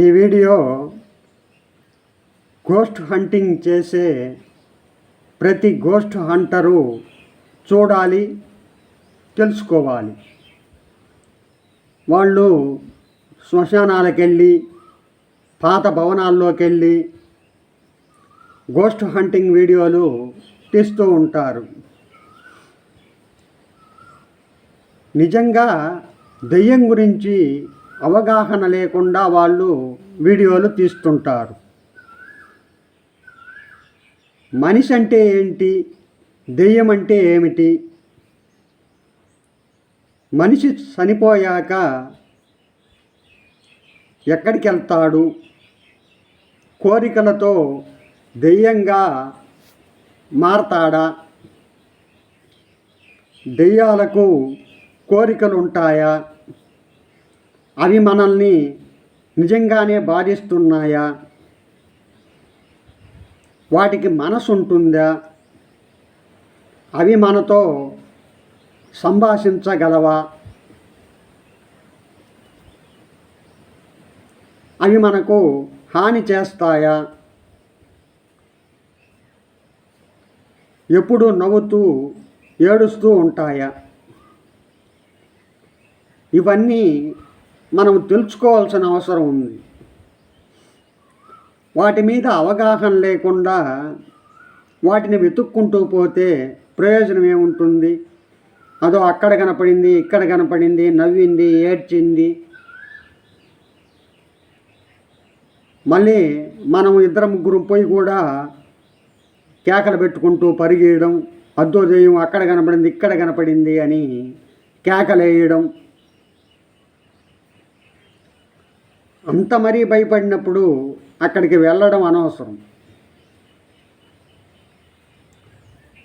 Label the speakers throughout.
Speaker 1: ఈ video ghost hunting చేసే ప్రతి గోస్ట్ హంటరు చూడాలి తెలుసుకోవాలి. వాళ్ళు శ్మశానాలకు వెళ్ళి పాత భవనాల్లోకి వెళ్ళి గోస్ట్ హంటింగ్ వీడియోలు తీస్తూ ఉంటారు. నిజంగా దెయ్యం గురించి అవగాహన లేకుండా వాళ్ళు వీడియోలు తీస్తుంటారు. మనిషి అంటే ఏంటి? దెయ్యం అంటే ఏమిటి? మనిషి చనిపోయాక ఎక్కడికి వెళ్తాడు? కోరికలతో దెయ్యంగా మారతాడా? దెయ్యాలకు కోరికలు ఉంటాయా? అవి మనల్ని నిజంగానే బాధిస్తున్నాయా? వాటికి మనసు ఉంటుందా అవి మనతో సంభాషించగలవా? అవి మనకు హాని చేస్తాయా? ఎప్పుడు నవ్వుతూ ఏడుస్తూ ఉంటాయా? ఇవన్నీ మనం తెలుసుకోవాల్సిన అవసరం ఉంది. వాటి మీద అవగాహన లేకుండా వాటిని వెతుక్కుంటూ పోతే ప్రయోజనం ఏముంటుంది? అదో అక్కడ కనపడింది ఇక్కడ కనపడింది నవ్వింది ఏడ్చింది. మళ్ళీ మనం ఇద్దరు ముగ్గురు పోయి కూడా కేకలు పెట్టుకుంటూ పరిగేయడం అద్దో దెయ్యం అక్కడ కనపడింది ఇక్కడ కనపడింది అని కేకలు వేయడం అంత మరీ భయపడినప్పుడు అక్కడికి వెళ్ళడం అనవసరం.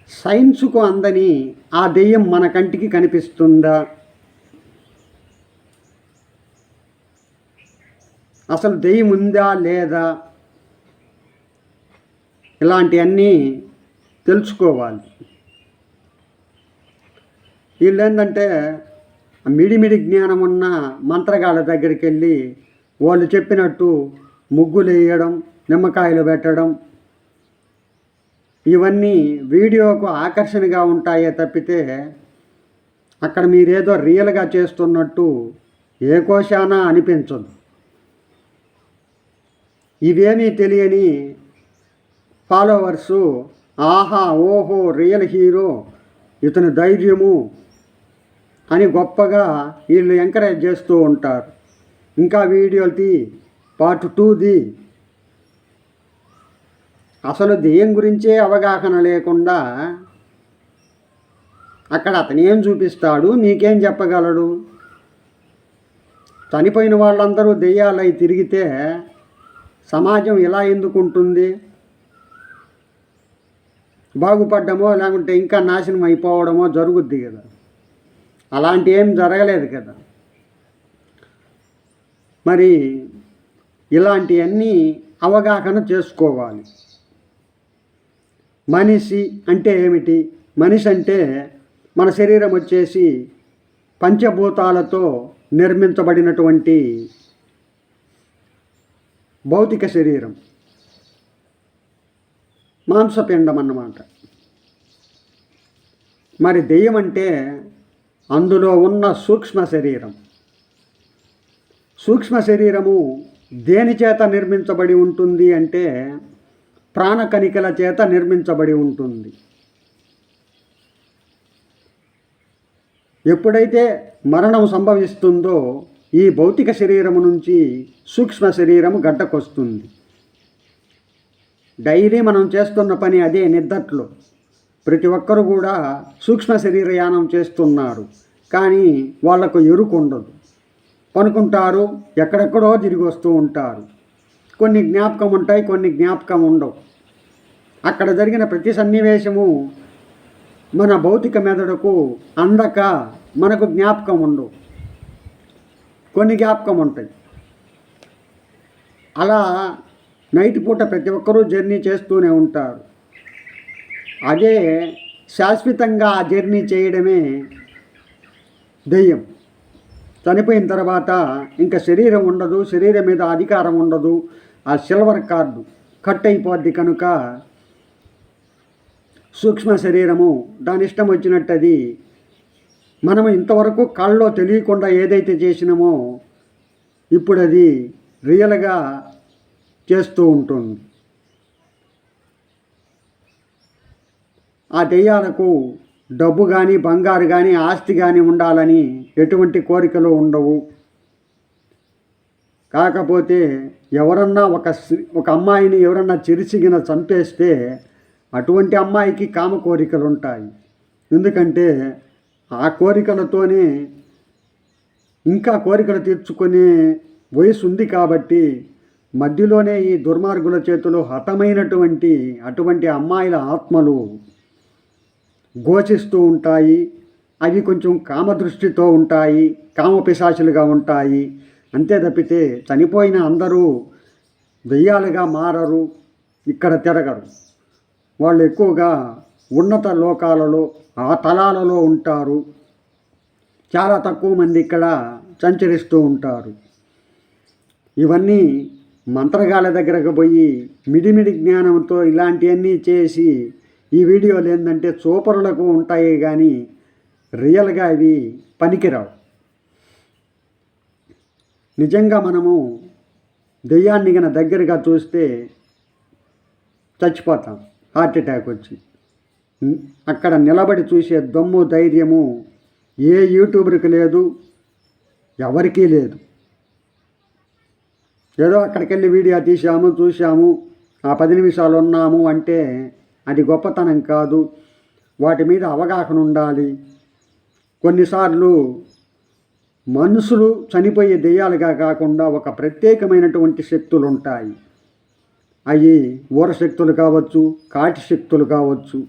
Speaker 1: సైన్స్కు అందని ఆ దెయ్యం మన కంటికి కనిపిస్తుందా? అసలు దెయ్యం ఉందా లేదా? ఇలాంటివన్నీ తెలుసుకోవాలి. వీళ్ళు ఏంటంటే మిడిమిడి జ్ఞానం ఉన్న మంత్రగాళ్ళ దగ్గరికి వెళ్ళి వాళ్ళు చెప్పినట్టు ముగ్గులు వేయడం నిమ్మకాయలు పెట్టడం ఇవన్నీ వీడియోకు ఆకర్షణగా ఉంటాయే తప్పితే అక్కడ మీరేదో రియల్గా చేస్తున్నట్టు ఏ కోశానా అనిపించదు. ఇవేమీ తెలియని ఫాలోవర్సు ఆహా ఓహో రియల్ హీరో ఇతని ధైర్యము అని గొప్పగా వీళ్ళు ఎంకరేజ్ చేస్తూ ఉంటారు. ఇంకా వీడియోలు తీ. పార్ట్ టూది అసలు దెయ్యం గురించే అవగాహన లేకుండా అక్కడ అతను ఏం చూపిస్తాడు మీకేం చెప్పగలడు? చనిపోయిన వాళ్ళందరూ దెయ్యాలై తిరిగితే సమాజం ఇలా ఎందుకు ఉంటుంది బాగుపడ్డమో లేకుంటే ఇంకా నాశనం అయిపోవడమో జరుగుద్ది కదా. అలాంటి ఏం జరగలేదు కదా. మరి ఇలాంటివన్నీ అవగాహన చేసుకోవాలి. మనిషి అంటే ఏమిటి? మనిషి అంటే మన శరీరం వచ్చేసి పంచభూతాలతో నిర్మించబడినటువంటి భౌతిక శరీరం. మాంసపిండం అన్నమాట. మరి దెయ్యం అంటే అందులో ఉన్న సూక్ష్మ శరీరం. సూక్ష్మ శరీరము దేని చేత నిర్మించబడి ఉంటుంది అంటే ప్రాణకణికల చేత నిర్మించబడి ఉంటుంది. ఎప్పుడైతే మరణం సంభవిస్తుందో ఈ భౌతిక శరీరము నుంచి సూక్ష్మ శరీరము గడ్డకొస్తుంది. డైలీ మనం చేస్తున్న పని అదే నిద్దట్లు. ప్రతి ఒక్కరు కూడా సూక్ష్మ శరీరయానం చేస్తున్నారు. కానీ వాళ్ళకు ఎరుకు ఉండదు పనుకుంటారు ఎక్కడెక్కడో తిరిగి వస్తూ ఉంటారు. కొన్ని జ్ఞాపకం ఉంటాయి కొన్ని జ్ఞాపకం ఉండవు. అక్కడ జరిగిన ప్రతి సన్నివేశము మన భౌతిక మెదడుకు అందక మనకు జ్ఞాపకం ఉండవు. కొన్ని జ్ఞాపకం ఉంటాయి. అలా నైట్ పూట ప్రతి ఒక్కరూ జర్నీ చేస్తూనే ఉంటారు. అదే శాశ్వతంగా ఆ జర్నీ చేయడమే దెయ్యం. చనిపోయిన తర్వాత ఇంకా శరీరం ఉండదు శరీరం మీద అధికారం ఉండదు. ఆ సిల్వర్ కార్డు కట్ అయిపోద్ది కనుక సూక్ష్మ శరీరము దాని ఇష్టం వచ్చినట్టు అది మనం ఇంతవరకు కళ్ళలో తెలియకుండా ఏదైతే చేసినామో ఇప్పుడు అది రియల్గా చేస్తూ ఉంటుంది. ఆ దెయ్యాలకు డబ్బు కానీ బంగారు కానీ ఆస్తి కానీ ఉండాలని ఎటువంటి కోరికలు ఉండవు. కాకపోతే ఎవరన్నా ఒక ఒక అమ్మాయిని ఎవరన్నా చిరిసిగిన చంపేస్తే అటువంటి అమ్మాయికి కామ కోరికలు ఉంటాయి. ఎందుకంటే ఆ కోరికలతోనే ఇంకా కోరికలు తీర్చుకునే వయసు ఉంది కాబట్టి మధ్యలోనే ఈ దుర్మార్గుల చేతిలో హతమైనటువంటి అటువంటి అమ్మాయిల ఆత్మలు గోచిస్తూ ఉంటాయి. అవి కొంచెం కామదృష్టితో ఉంటాయి కామపిశాచులుగా ఉంటాయి. అంతే తప్పితే చనిపోయిన అందరూ దెయ్యాలుగా మారరు ఇక్కడ తిరగరు. వాళ్ళు ఎక్కువగా ఉన్నత లోకాలలో ఆ తలాలలో ఉంటారు. చాలా తక్కువ మంది ఇక్కడ సంచరిస్తూ ఉంటారు. ఇవన్నీ మంత్రగాల దగ్గరకు పోయి మిడిమిడి జ్ఞానంతో ఇలాంటివన్నీ చేసి ఈ వీడియోలు ఏంటంటే సూపరులకు ఉంటాయి కానీ రియల్గా ఇవి పనికిరావు. నిజంగా మనము దెయ్యాన్ని గన దగ్గరగా చూస్తే చచ్చిపోతాం. హార్ట్ అటాక్ వచ్చి. అక్కడ నిలబడి చూసే దమ్ము ధైర్యము ఏ యూట్యూబర్కి లేదు ఎవరికీ లేదు. ఏదో అక్కడికి వెళ్ళి వీడియో తీసాము చూసాము ఆ పది నిమిషాలు ఉన్నాము అంటే అది గొప్పతనం కాదు. వాటి మీద అవగాహన ఉండాలి. కొన్నిసార్లు మనుషులు చనిపోయే దెయ్యాలుగా కాకుండా ఒక ప్రత్యేకమైనటువంటి శక్తులు ఉంటాయి అవి ఊర శక్తులు కావచ్చు కాటి శక్తులు కావచ్చు.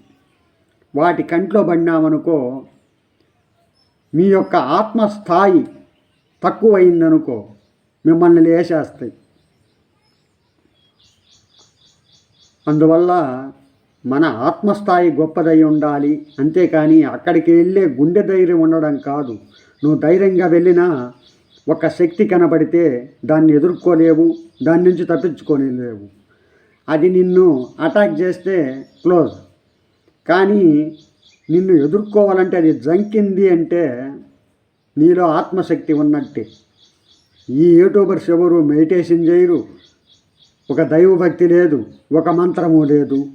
Speaker 1: వాటి కంట్లో పడినామనుకో మీ యొక్క ఆత్మస్థాయి తక్కువైందనుకో మిమ్మల్ని లేచేస్తాయి. అందువల్ల మన ఆత్మస్థాయి గొప్పదై ఉండాలి. అంతేకాని అక్కడికి వెళ్ళే గుండె ధైర్యం ఉండడం కాదు. నువ్వు ధైర్యంగా వెళ్ళినా ఒక శక్తి కనబడితే దాన్ని ఎదుర్కోలేవు దాని నుంచి తప్పించుకోలేవు. అది నిన్ను అటాక్ చేస్తే క్లోజ్. కానీ నిన్ను ఎదుర్కోవాలంటే అది జంకింది అంటే నీలో ఆత్మశక్తి ఉన్నట్టే. ఈ యూట్యూబర్స్ ఎవరు మెడిటేషన్ చేయరు. ఒక దైవభక్తి లేదు ఒక మంత్రము లేదు.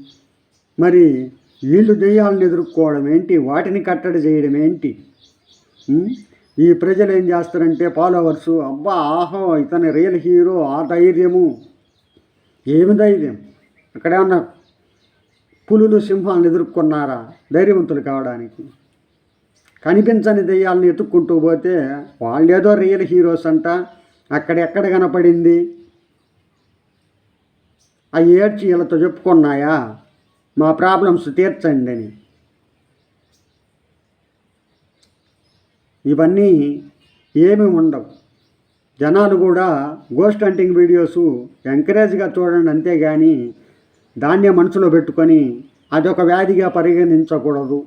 Speaker 1: మరి వీళ్ళు దెయ్యాలను ఎదుర్కోవడం ఏంటి? వాటిని కట్టడి చేయడం ఏంటి? ఈ ప్రజలు ఏం చేస్తారంటే ఫాలోవర్స్ అబ్బా ఆహో ఇతని రియల్ హీరో ఆ ధైర్యము. ఏమి ధైర్యం? అక్కడ ఏమన్నా పులులు సింహాలను ఎదుర్కొన్నారా? ధైర్యవంతులు కావడానికి. కనిపించని దెయ్యాలను ఎత్తుక్కుంటూ పోతే వాళ్ళు ఏదో రియల్ హీరోస్ అంట అక్కడెక్కడ కనపడింది? ఆ ఏడ్చి వీళ్ళతో చెప్పుకున్నాయా? మా ప్రాబ్లమ్స్ తీర్చండి అని. ఇవన్నీ ఏమి ఉండవు. జనాలు కూడా గోస్ట్ హంటింగ్ వీడియోస్ ఎంకరేజ్గా చూడండి అంతేగాని దాన్నే మనసులో పెట్టుకొని అదొక వ్యాధిగా పరిగణించకూడదు.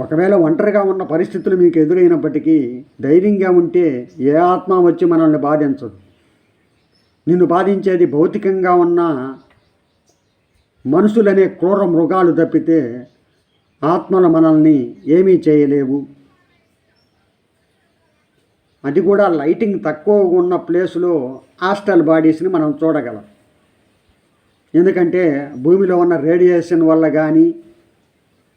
Speaker 1: ఒకవేళ ఒంటరిగా ఉన్న పరిస్థితులు మీకు ఎదురైనప్పటికీ ధైర్యంగా ఉంటే ఏ ఆత్మ వచ్చి మనల్ని బాధించదు. నిన్ను బాధించేది భౌతికంగా ఉన్న మనుషులనే క్రూర మృగాలు తప్పితే ఆత్మలు మనల్ని ఏమీ చేయలేవు. అది కూడా లైటింగ్ తక్కువ ఉన్న ప్లేస్లో హాస్టల్ బాడీస్ని మనం చూడగలం. ఎందుకంటే భూమిలో ఉన్న రేడియేషన్ వల్ల కానీ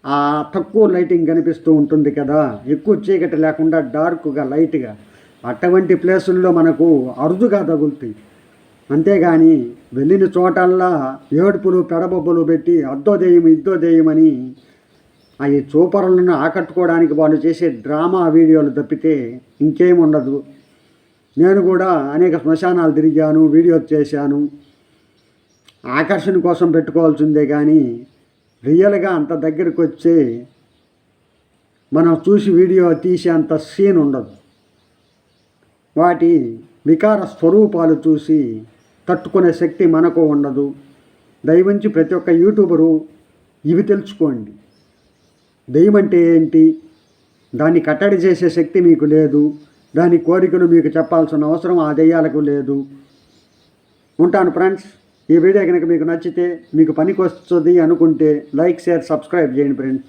Speaker 1: ఆ తక్కువ లైటింగ్ కనిపిస్తూ ఉంటుంది కదా. ఎక్కువ చీకటి లేకుండా డార్క్గా లైట్గా అటువంటి ప్లేసుల్లో మనకు అరుదుగా తగులుతాయి. అంతేగాని వెళ్ళిన చోటల్లా ఏడుపులు పెడబొబ్బలు పెట్టి అద్దోదేయం ఇద్దోదేయమని అవి చూపరులను ఆకట్టుకోవడానికి వాళ్ళు చేసే డ్రామా వీడియోలు తప్పితే ఇంకేం ఉండదు. నేను కూడా అనేక శ్మశానాలు తిరిగాను వీడియో చేశాను. ఆకర్షణ కోసం పెట్టుకోవాల్సిందే కానీ రియల్గా అంత దగ్గరికి వచ్చి మనం చూసి వీడియో తీసేంత సీన్ ఉండదు. వాటి వికార స్వరూపాలు చూసి తట్టుకునే శక్తి మనకు ఉండదు. దయవుంచి ప్రతి ఒక్క యూట్యూబరు ఇవి తెలుసుకోండి. దెయ్యం అంటే ఏంటి? దాన్ని కట్టడి చేసే శక్తి మీకు లేదు. దాని కోరికలు మీకు చెప్పాల్సిన అవసరం ఆ దెయ్యాలకు లేదు. ఉంటాను ఫ్రెండ్స్. ఈ వీడియో కనుక మీకు నచ్చితే మీకు పనికి వస్తుంది అనుకుంటే లైక్ షేర్ సబ్స్క్రైబ్ చేయండి ఫ్రెండ్స్.